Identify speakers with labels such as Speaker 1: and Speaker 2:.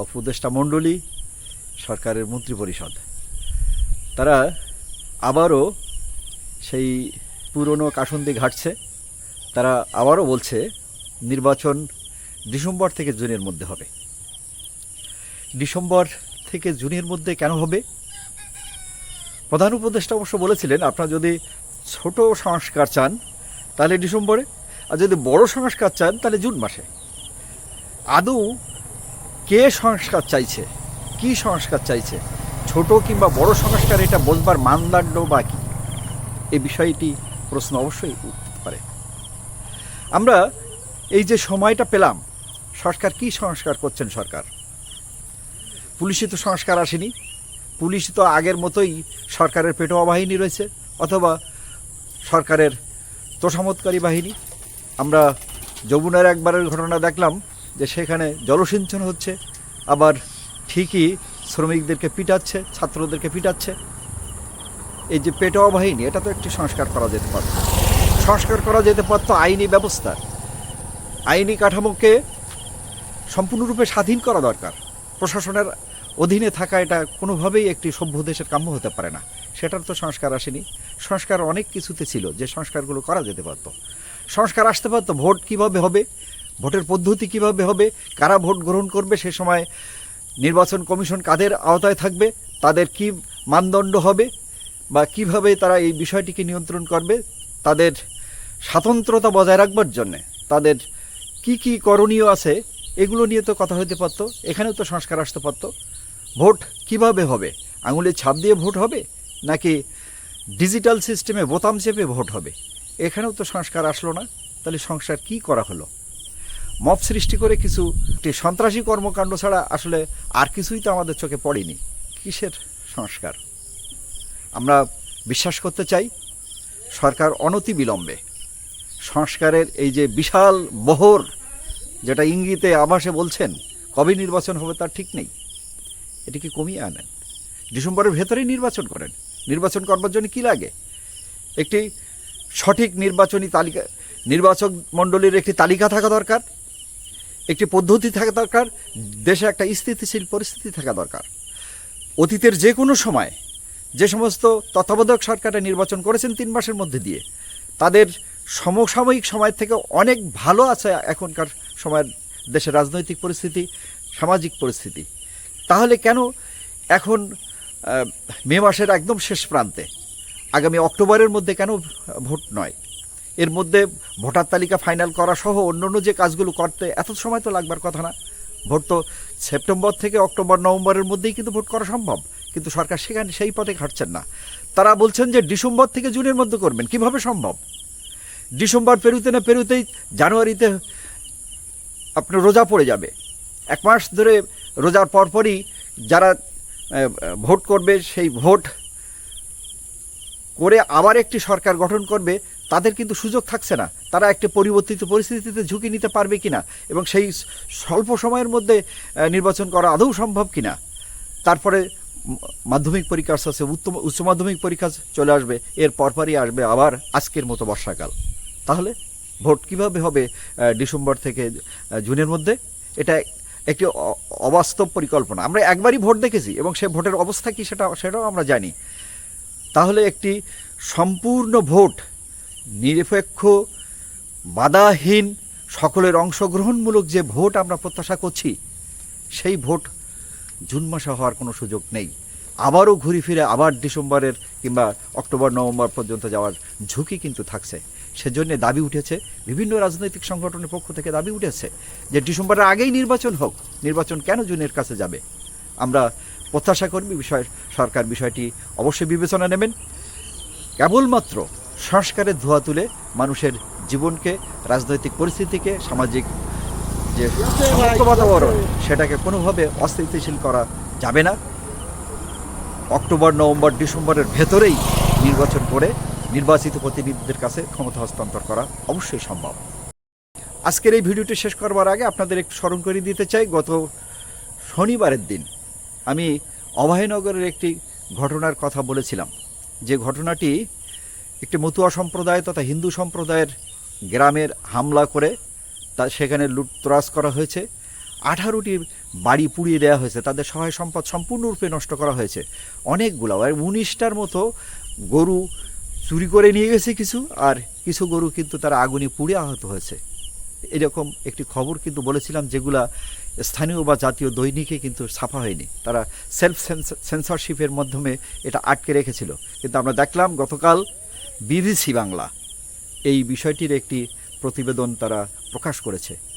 Speaker 1: উপদেষ্টা মণ্ডলী, সরকারের মন্ত্রিপরিষদ তারা আবারও সেই পুরনো কাসন্দি ঘাটছে। তারা আবারও বলছে, নির্বাচন ডিসেম্বর থেকে জুনের মধ্যে হবে। ডিসেম্বর থেকে জুনের মধ্যে কেন হবে? প্রধান উপদেষ্টা অবশ্য বলেছিলেন, আপনারা যদি ছোট সংস্কার চান, তাহলে ডিসেম্বরে, আর যদি বড় সংস্কার চান, তাহলে জুন মাসে। আদৌ কে সংস্কার চাইছে? কি সংস্কার চাইছে? ছোট কিংবা বড় সংস্কার এটা বোঝবার মানদণ্ড বা কি? এ বিষয়টি প্রশ্ন অবশ্যই উঠতে পারে। আমরা এই যে সময়টা পেলাম, সরকার কি সংস্কার করছেন সরকার? পুলিশে তো সংস্কার আসেনি। পুলিশ তো আগের মতোই সরকারের পেটোয়া বাহিনী রয়েছে, অথবা সরকারের তোষামতকারী বাহিনী। আমরা যমুনার একবারের ঘটনা দেখলাম যে সেখানে জলসিঞ্চন হচ্ছে, আবার ঠিকই শ্রমিকদেরকে পিটাচ্ছে, ছাত্রদেরকে পিটাচ্ছে। এই যে পেটোয়া বাহিনী, এটা তো একটি সংস্কার করা যেতে পারত। সংস্কার করা যেতে পারত আইনি ব্যবস্থা। আইনি কাঠামোকে সম্পূর্ণরূপে স্বাধীন করা দরকার। প্রশাসনের অধীনে থাকা এটা কোনোভাবেই একটি সভ্য দেশের কাম্য হতে পারে না। সেটার তো সংস্কার আসেনি। সংস্কার অনেক কিছুতে ছিল, যে সংস্কারগুলো করা যেতে পারতো। সংস্কার আসতে পারতো, ভোট কীভাবে হবে ভোটের পদ্ধতি কীভাবে হবে, কারা ভোট গ্রহণ করবে, সে সময় নির্বাচন কমিশন কাদের আওতায় থাকবে, তাদের কি মানদণ্ড হবে বা কীভাবে তারা এই বিষয়টিকে নিয়ন্ত্রণ করবে, তাদের স্বাতন্ত্রতা বজায় রাখবার জন্যে, তাদের কি কি করণীয় আছে, এগুলো নিয়ে তো কথা হতে পারতো, এখানেও তো সংস্কার আসতে পারতো। ভোট কীভাবে হবে আঙুলের ছাপ দিয়ে ভোট হবে, নাকি ডিজিটাল সিস্টেমে বোতাম চেপে ভোট হবে, এখানেও তো সংস্কার আসলো না, তাহলে সংস্কার কি করা হলো? মব সৃষ্টি করে কিছু একটি সন্ত্রাসী কর্মকাণ্ড ছাড়া আসলে আর কিছুই তো আমাদের চোখে পড়েনি। কিসের সংস্কার? আমরা বিশ্বাস করতে চাই, সরকার অনতি বিলম্বে সংস্কারের এই যে বিশাল বহর যেটা ইঙ্গিতে আভাসে বলছেন, কবে নির্বাচন হবে তার ঠিক নেই। এটিকে কমিয়ে আনেন? ডিসেম্বরের ভেতরেই নির্বাচন করেন। নির্বাচন করবার জন্য কী লাগে? একটি সঠিক নির্বাচনী তালিকা, নির্বাচক মণ্ডলীর একটি তালিকা থাকা দরকার। একটি পদ্ধতি থাকা দরকার দেশে একটা স্থিতিশীল পরিস্থিতি থাকা দরকার। অতীতের যে কোনো সময় যে সমস্ত তত্ত্বাবধায়ক সরকারটা নির্বাচন করেছেন তিন মাসের মধ্যে দিয়ে, তাদের সমসাময়িক সময় থেকে অনেক ভালো আছে এখনকার সময়ের দেশের রাজনৈতিক পরিস্থিতি, সামাজিক পরিস্থিতি। তাহলে কেন এখন মে মাসের একদম শেষ প্রান্তে, আগামী অক্টোবরের মধ্যে কেন ভোট নয়? এর মধ্যে ভোটার তালিকা ফাইনাল করা সহ অন্য অন্য যে কাজগুলো করতে এত সময় তো লাগবার কথা না। ভোট তো সেপ্টেম্বর থেকে অক্টোবর, নভেম্বরের মধ্যেই কিন্তু ভোট করা সম্ভব। কিন্তু সরকার সেখানে সেই পথে ঘাটছেন না। তারা বলছেন যে ডিসেম্বর থেকে জুনের মধ্যে করবেন। কীভাবে সম্ভব? ডিসেম্বর পেরুতে না পেরুতেই জানুয়ারিতে আপনার রোজা পড়ে যাবে। এক মাস ধরে রোজার পরপরই যারা ভোট করবে সেই ভোট করে আবার একটি সরকার গঠন করবে। তাদের কিন্তু সুযোগ থাকছে না। তারা একটি পরিবর্তিত পরিস্থিতিতে ঝুঁকি নিতে পারবে কি না এবং সেই স্বল্প সময়ের মধ্যে নির্বাচন করা আদৌ সম্ভব কি না তারপরে মাধ্যমিক পরীক্ষা আস্তে উত্তম, উচ্চ মাধ্যমিক পরীক্ষা চলে আসবে, এর পরপরই আসবে আবার আজকের মতো বর্ষাকাল। তাহলে ভোট কীভাবে হবে ডিসেম্বর থেকে জুনের মধ্যে? এটা একটি অবাস্তব পরিকল্পনা। আমরা একবারই ভোট দেখেছি এবং সে ভোটের অবস্থা কি সেটা, সেটাও আমরা জানি। তাহলে একটি সম্পূর্ণ ভোট নিরপেক্ষ, বাধাহীন, সকলের অংশগ্রহণমূলক যে ভোট আমরা প্রত্যাশা করছি, সেই ভোট জুন মাসে হওয়ার কোনো সুযোগ নেই। আবারও ঘুরে ফিরে, আবার ডিসেম্বরের কিংবা অক্টোবর, নভেম্বর পর্যন্ত যাওয়ার ঝুঁকি কিন্তু থাকছে। সেজন্য দাবি উঠেছে, বিভিন্ন রাজনৈতিক সংগঠনের পক্ষ থেকে দাবি উঠেছে যে ডিসেম্বরের আগেই নির্বাচন হোক। নির্বাচন কেন জুনের কাছে যাবে? আমরা প্রত্যাশা করি বিষয়, সরকার বিষয়টি অবশ্যই বিবেচনা নেবেন। কেবলমাত্র সংস্কারের ধোয়া তুলে মানুষের জীবনকে, রাজনৈতিক পরিস্থিতিকে, সামাজিক যে বাতাবরণ, সেটাকে কোনোভাবে অস্থিতিশীল করা যাবে না। অক্টোবর, নভেম্বর, ডিসেম্বরের ভেতরেই নির্বাচন করে নির্বাচিত প্রতিনিধিদের কাছে ক্ষমতা হস্তান্তর করা অবশ্যই সম্ভব। আজকের এই ভিডিওটি শেষ করবার আগে আপনাদের একটু স্মরণ করে দিতে চাই, গত শনিবারের দিন আমি অভয়নগরের একটি ঘটনার কথা বলেছিলাম। যে ঘটনাটি একটি মতুয়া সম্প্রদায় তথা হিন্দু সম্প্রদায়ের গ্রামের হামলা করে তা সেখানে লুটতরাজ করা হয়েছে। আঠারোটি বাড়ি পুড়িয়ে দেওয়া হয়েছে। তাদের সহায় সম্পদ সম্পূর্ণরূপে নষ্ট করা হয়েছে। অনেকগুলো। আর উনিশটার মতো গরু চুরি করে নিয়ে গেছে কিছু, আর কিছু গরু কিন্তু তারা আগুনে পুড়ে আহত হয়েছে। এরকম একটি খবর কিন্তু বলেছিলাম যেগুলা স্থানীয় বা জাতীয় দৈনিকে কিন্তু ছাপা হয়নি। তারা সেলফ সেন্সরশিপের মাধ্যমে এটা আটকে রেখেছিল। কিন্তু আমরা দেখলাম গতকাল বিবিসি বাংলা। এই বিষয়টির একটি প্রতিবেদন তারা প্রকাশ করেছে।